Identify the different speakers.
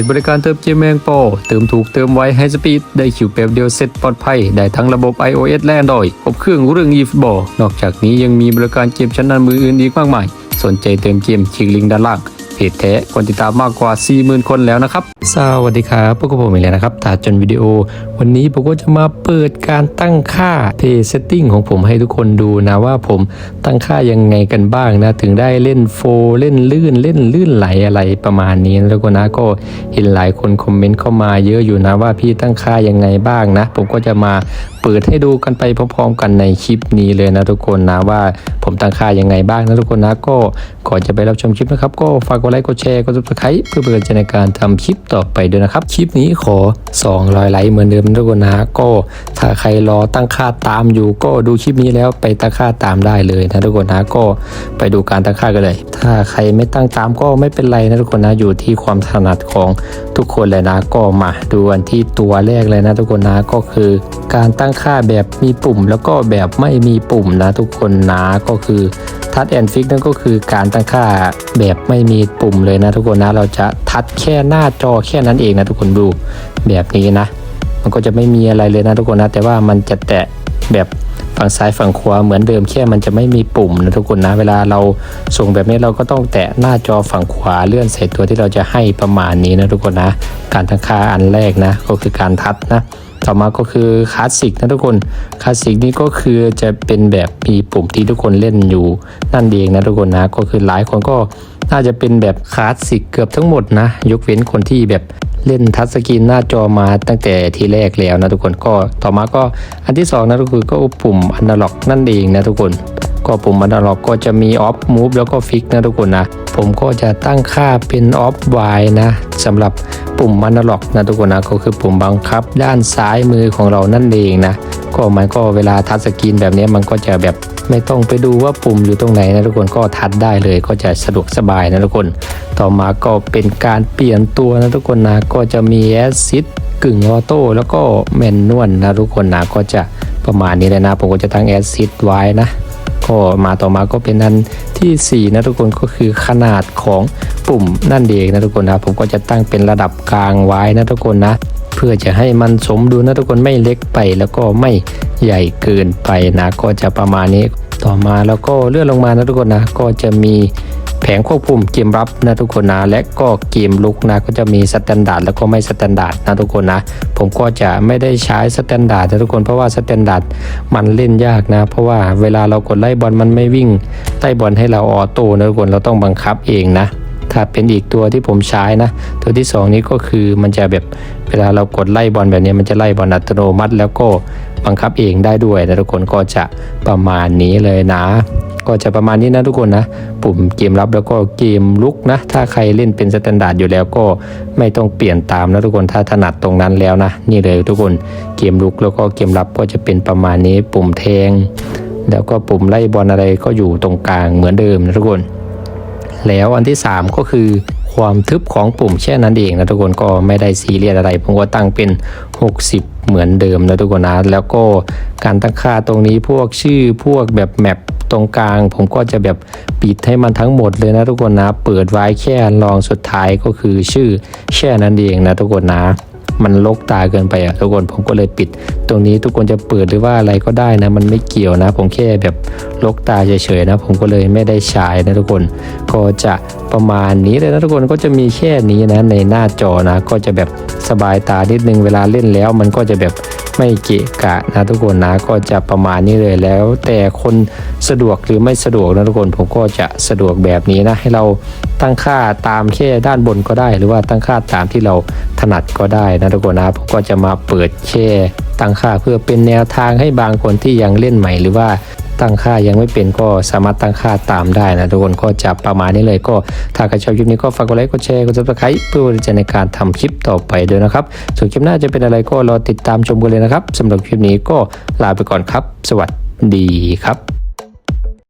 Speaker 1: จบริการเติมเกมเมงปรเติมถูกเติมไวให้สปีดได้คิวแป๊บเดียวเสร็จปลอดภัย ได้ทั้งระบบ iOS และ Android ครบเครื่องเรื่องยีฟบอนอกจากนี้ยังมีบริการเกมชั้นนำมืออื่นอีกมากมาย สนใจเติมเกมคลิกลิงก์ด้านล่างเพจแท้คนติดตามมากกว่า 40,000 คนแล้วนะครับ สวัสดีครับพวกผมอีกแล้วนะครับตาจนวิดีโอ วันนี้ผมก็จะมาเปิดการตั้งค่า Pay Setting ของผมให้ทุกคนดูนะว่าผมตั้งค่ายังไงกันบ้างนะ ถึงได้เล่นโฟเล่นลื่นเล่นลื่นไหลอะไรประมาณนี้นะทุกคนะก็เห็นหลายคนคอมเมนต์เข้ามาเยอะอยู่นะว่าพี่ตั้งค่ายังไงบ้างนะ ผมก็จะมาเปิดให้ดูกันไปพร้อมๆกันในคลิปนี้เลยนะทุกคนนะว่าผมตั้งค่ายังไงบ้างนะทุกคนนะก็ก่อนจะไปรับชมคลิปนะครับก็ฝากกดไลค์กดแชร์กดซับสไครต์เพื่อเป็นกำลังใจในการทำคลิปต่อไปด้วยนะครับ คลิปนี้ขอ 200 ไลค์เหมือนเดิมนะทุกคนนะก็ถ้าใครรอตั้งค่าตามอยู่ ก็ดูคลิปนี้แล้วไปตั้งค่าตามได้เลยนะทุกคนนะก็ไปดูการตั้งค่ากันเลย ถ้าใครไม่ตั้งตามก็ไม่เป็นไรนะทุกคนนะอยู่ที่ความถนัดของทุกคนเลยนะก็มาดูกันที่ตัวแรกเลยนะทุกคนนะก็คือ การตั้งค่าแบบมีปุ่มแล้วก็แบบไม่มีปุ่มนะทุกคนนะก็คือ ทัดแอนฟิกนั่นก็คือการตั้งค่าแบบไม่มีปุ่มเลยนะทุกคนนะ เราจะทัดแค่หน้าจอแค่นั้นเองนะทุกคนดูแบบนี้นะ มันก็จะไม่มีอะไรเลยนะทุกคนนะ แต่ว่ามันจะแตะแบบฝั่งซ้ายฝั่งขวาเหมือนเดิมแค่มันจะไม่มีปุ่มนะทุกคนนะ เวลาเราส่งแบบนี้เราก็ต้องแตะหน้าจอฝั่งขวาเลื่อนใส่ตัวที่เราจะให้ประมาณนี้นะทุกคนนะ การตั้งค่าอันแรกนะ ก็คือการทัดนะ ต่อมาก็คือคลาสสิกนะทุกคนคลาสสิกนี่ก็คือจะเป็นแบบมีปุ่มที่ทุกคนเล่นอยู่นั่นเองนะทุกคนนะก็คือหลายคนก็ น่าจะเป็นแบบคลาสสิกเกือบทั้งหมดนะ ยกเว้นคนที่แบบเล่นทัชสกรีนหน้าจอมาตั้งแต่ทีแรกแล้วนะทุกคนก็ต่อมาก็อันที่สองนะก็คือก็ปุ่มอนาล็อกนั่นเองนะทุกคน ก็ปุ่มอนาล็อกก็จะมีออฟมูฟแล้วก็ฟิกนะทุกคนนะผมก็จะตั้งค่าเป็นออฟไวนะสำหรับปุ่มอนาล็อกนะทุกคนนะก็คือปุ่มบังคับ ด้านซ้ายมือของเรานั่นเองนะก็มันก็เวลาทัชสกรีนแบบนี้มันก็จะแบบ ไม่ต้องไปดูว่าปุ่มอยู่ตรงไหนนะทุกคนก็ทัดได้เลยก็จะสะดวกสบายนะทุกคน ต่อมาก็เป็นการเปลี่ยนตัวนะทุกคนนะก็จะมีแอสซิดกึ่งออโต้แล้วก็แมนนวลนะทุกคนนะก็จะประมาณนี้เลยนะผมก็จะตั้งแอสซิดไว้นะก็มาต่อมาก็เป็นอันทีสี่4 นะทุกคนก็คือขนาดของปุ่มนั่นเองนะทุกคนนะผมก็จะตั้งเป็นระดับกลางไว้นะทุกคนนะ พื่อจะให้มันสมดุลนะทุกคนไม่เล็กไปแล้วก็ไม่ใหญ่เกินไปนะก็จะประมาณนี้ต่อมาแล้วก็เลื่อนลงมานะทุกคนนะก็จะมีแผงควบคุมเกมรับนะทุกคนนะและก็เกมลุกนะก็จะมีสแตนดาร์ดแล้วก็ไม่สแตนดาร์ดนะทุกคนนะ ผมก็จะไม่ได้ใช้สแตนดาร์ดนะทุกคนเพราะว่าสแตนดาร์ดมันเล่นยากนะ เพราะว่าเวลาเรากดไล่บอลมันไม่วิ่งไล่บอลให้เราออโต้นะทุกคนเราต้องบังคับเองนะ ถ้าเป็นอีกตัวที่ผมใช้นะ ตัวที่ 2 นี้ก็คือมันจะแบบเวลาเรากดไล่บอลแบบนี้มันจะไล่บอลอัตโนมัติ แล้วก็บังคับเองได้ด้วยนะทุกคนก็จะประมาณนี้เลยนะ ก็จะประมาณนี้นะทุกคนนะ ปุ่มเกมรับแล้วก็เกมลุกนะ ถ้าใครเล่นเป็นสแตนดาร์ดอยู่แล้วก็ไม่ต้องเปลี่ยนตามนะทุกคนถ้าถนัดตรงนั้นแล้วนะ นี่เลยทุกคนเกมลุกแล้วก็เกมรับก็จะเป็นประมาณนี้ปุ่มแทงแล้วก็ปุ่มไล่บอลอะไรก็อยู่ตรงกลางเหมือนเดิมนะทุกคน แล้วอันที่ 3 ก็คือความทึบของปุ่มแค่นั้นเองนะทุกคนก็ไม่ได้ซีเรียสอะไร ผมก็ตั้งเป็น 60 เหมือนเดิมนะทุกคนนะแล้วก็การตั้งค่าตรงนี้พวกชื่อพวกแบบแมปตรงกลาง ผมก็จะแบบปิดให้มันทั้งหมดเลยนะทุกคนนะ เปิดไว้แค่ลองสุดท้ายก็คือชื่อแค่นั้นเองนะทุกคนนะ มันลกตาเกินไปอะทุกคนผมก็เลยปิด ตรงนี้ทุกคนจะเปิดหรือว่าอะไรก็ได้นะ มันไม่เกี่ยวนะ ผมแค่แบบลกตาเฉยๆนะ ผมก็เลยไม่ได้ใช้นะทุกคน ก็จะประมาณนี้เลยนะทุกคนก็จะมีแค่นี้นะในหน้าจอนะ ก็จะแบบสบายตานิดนึงเวลาเล่นแล้ว มันก็จะแบบ ไม่เกะกะนะทุกคนนะก็จะประมาณนี้เลยแล้ว แต่คนสะดวกหรือไม่สะดวกนะทุกคนผมก็จะสะดวกแบบนี้นะให้เราตั้งค่าตามแค่ด้านบนก็ได้ หรือว่าตั้งค่าตามที่เราถนัดก็ได้นะทุกคนนะผมก็จะมาเปิดแค่ตั้งค่าเพื่อเป็นแนวทางให้บางคนที่ยังเล่นใหม่หรือว่า ตั้งค่ายังไม่เป็นก็สามารถตั้งค่าตามได้นะทุกคนก็จะประมาณนี้เลยก็ถ้าใครชอบคลิปนี้ก็ฝากกดไลค์กดแชร์กดซับสไครต์เพื่อจะใจในการทำคลิปต่อไปด้วยนะครับส่วนคลิปหน้าจะเป็นอะไรก็รอติดตามชมกันเลยนะครับสำหรับคลิปนี้ก็ลาไปก่อนครับ สวัสดีครับ